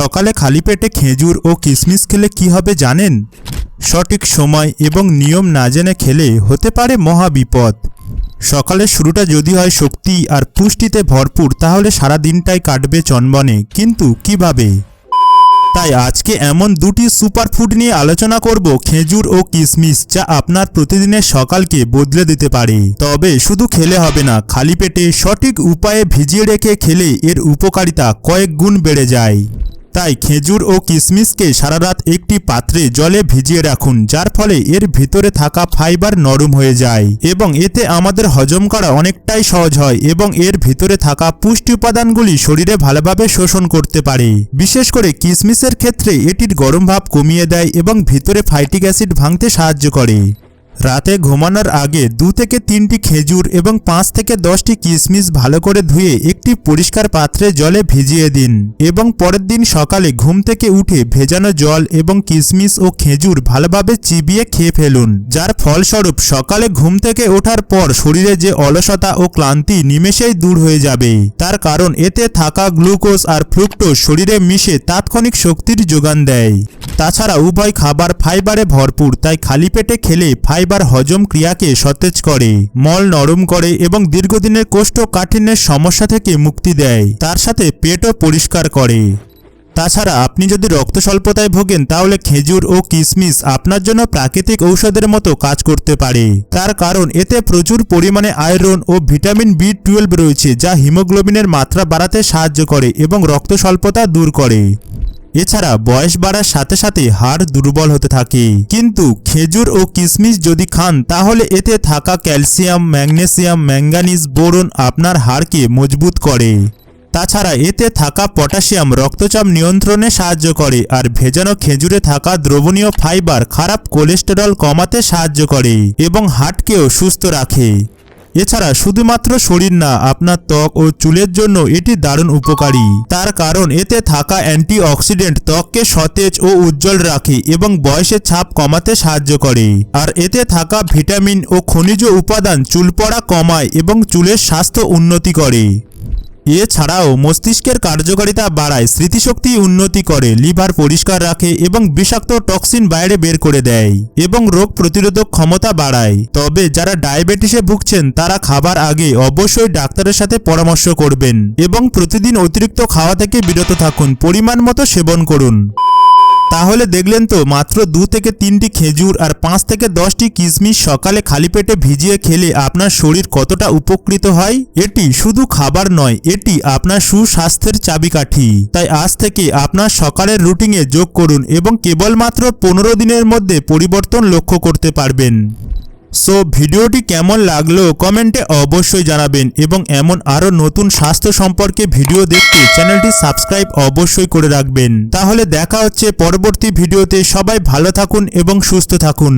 সকালে খালি পেটে খেজুর ও কিশমিশ খেলে কি হবে জানেন? সঠিক সময় এবং নিয়ম না জেনে খেলে হতে পারে মহা বিপদ। সকালের শুরুটা যদি হয় শক্তি আর পুষ্টিতে ভরপুর, তাহলে সারা দিনটাই কাটবে চনবনে, কিন্তু কীভাবে? তাই আজকে এমন দুটি সুপারফুড নিয়ে আলোচনা করব খেজুর ও কিশমিশ যা আপনার প্রতিদিনের সকালকে বদলে দিতে পারে। তবে শুধু খেলে হবে না, খালি পেটে সঠিক উপায়ে ভিজিয়ে রেখে খেলে এর উপকারিতা কয়েক গুণ বেড়ে যায়। তাই খেজুর ও কিশমিশকে সারা রাত একটি পাত্রে জলে ভিজিয়ে রাখুন, যার ফলে এর ভিতরে থাকা ফাইবার নরম হয়ে যায়। এবং এতে আমাদের হজম করা অনেকটাই সহজ হয় এবং এর ভিতরে থাকা পুষ্টি উপাদানগুলি শরীরে ভালোভাবে শোষণ করতে পারে। বিশেষ করে কিশমিশের ক্ষেত্রে এটির গরম ভাব কমিয়ে দেয় এবং ভিতরে ফাইটিক অ্যাসিড ভাঙতে সাহায্য করে। রাতে ঘুমানোর আগে দু থেকে তিনটি খেজুর এবং পাঁচ থেকে দশটি কিশমিশ ভালো করে ধুয়ে একটি পরিষ্কার পাত্রে জলে ভিজিয়ে দিন এবং পরের দিন সকালে ঘুম থেকে উঠে ভেজানো জল এবং কিশমিশ ও খেজুর ভালোভাবে চিবিয়ে খেয়ে ফেলুন, যার ফলস্বরূপ সকালে ঘুম থেকে ওঠার পর শরীরে যে অলসতা ও ক্লান্তি নিমেষেই দূর হয়ে যাবে। তার কারণ এতে থাকা গ্লুকোজ আর ফ্রুক্টোজ শরীরে মিশে তাৎক্ষণিক শক্তির যোগান দেয়। তাছাড়া উভয় খাবার ফাইবারে ভরপুর, তাই খালি পেটে খেলে ফাইবার হজম ক্রিয়াকে সতেজ করে, মল নরম করে এবং দীর্ঘদিনের কোষ্ঠকাঠিন্যের সমস্যা থেকে মুক্তি দেয়, তার সাথে পেটও পরিষ্কার করে। তাছাড়া আপনি যদি রক্ত স্বল্পতায় ভোগেন, তাহলে খেজুর ও কিশমিশ আপনার জন্য প্রাকৃতিক ঔষধের মতো কাজ করতে পারে। তার কারণ, এতে প্রচুর পরিমাণে আয়রন ও ভিটামিন বি টুয়েলভ রয়েছে, যা হিমোগ্লোবিনের মাত্রা বাড়াতে সাহায্য করে এবং রক্ত স্বল্পতা দূর করে। এছাড়া বয়স বাড়ার সাথে সাথে হাড় দুর্বল হতে থাকে। কিন্তু খেজুর ও কিশমিশ যদি খান, তাহলে এতে থাকা ক্যালসিয়াম, ম্যাগনেসিয়াম, ম্যাঙ্গানিজ বোরন আপনার হাড়কে মজবুত করে। তাছাড়া এতে থাকা পটাশিয়াম রক্তচাপ নিয়ন্ত্রণে সাহায্য করে আর ভেজানো খেজুরে থাকা দ্রবণীয় ফাইবার খারাপ কোলেস্টেরল কমাতে সাহায্য করে এবং হার্টকেও সুস্থ রাখে। এছাড়া শুধুমাত্র শরীর না, আপনার ত্বক ও চুলের জন্য এটি দারুণ উপকারী। তার কারণ, এতে থাকা অ্যান্টিঅক্সিডেন্ট ত্বককে সতেজ ও উজ্জ্বল রাখে এবং বয়সের ছাপ কমাতে সাহায্য করে। আর এতে থাকা ভিটামিন ও খনিজ উপাদান চুল পড়া কমায় এবং চুলের স্বাস্থ্য উন্নতি করে। এছাড়াও মস্তিষ্কের কার্যকারিতা বাড়ায়, স্মৃতিশক্তি উন্নতি করে, লিভার পরিষ্কার রাখে এবং বিষাক্ত টক্সিন বাইরে বের করে দেয় এবং রোগ প্রতিরোধক ক্ষমতা বাড়ায়। তবে যারা ডায়াবেটিসে ভুগছেন, তারা খাবার আগে অবশ্যই ডাক্তারের সাথে পরামর্শ করবেন এবং প্রতিদিন অতিরিক্ত খাওয়া থেকে বিরত থাকুন। পরিমাণ মতো সেবন করুন। তাহলে দেখলেন তো, মাত্র দু থেকে তিনটি খেজুর আর পাঁচ থেকে দশটি কিশমিশ সকালে খালি পেটে ভিজিয়ে খেলে আপনার শরীর কতটা উপকৃত হয়? এটি শুধু খাবার নয়, এটি আপনার সুস্বাস্থ্যের চাবিকাঠি। তাই আজ থেকে আপনার সকালের রুটিনে যোগ করুন এবং কেবলমাত্র পনেরো দিনের মধ্যে পরিবর্তন লক্ষ্য করতে পারবেন। সো ভিডিওটি কেমন লাগল কমেন্টে অবশ্যই জানাবেন এবং এমন আরও নতুন স্বাস্থ্য সম্পর্কে ভিডিও দেখতে চ্যানেলটি সাবস্ক্রাইব অবশ্যই করে রাখবেন। তাহলে দেখা হচ্ছে পরবর্তী ভিডিওতে। সবাই ভালো থাকুন এবং সুস্থ থাকুন।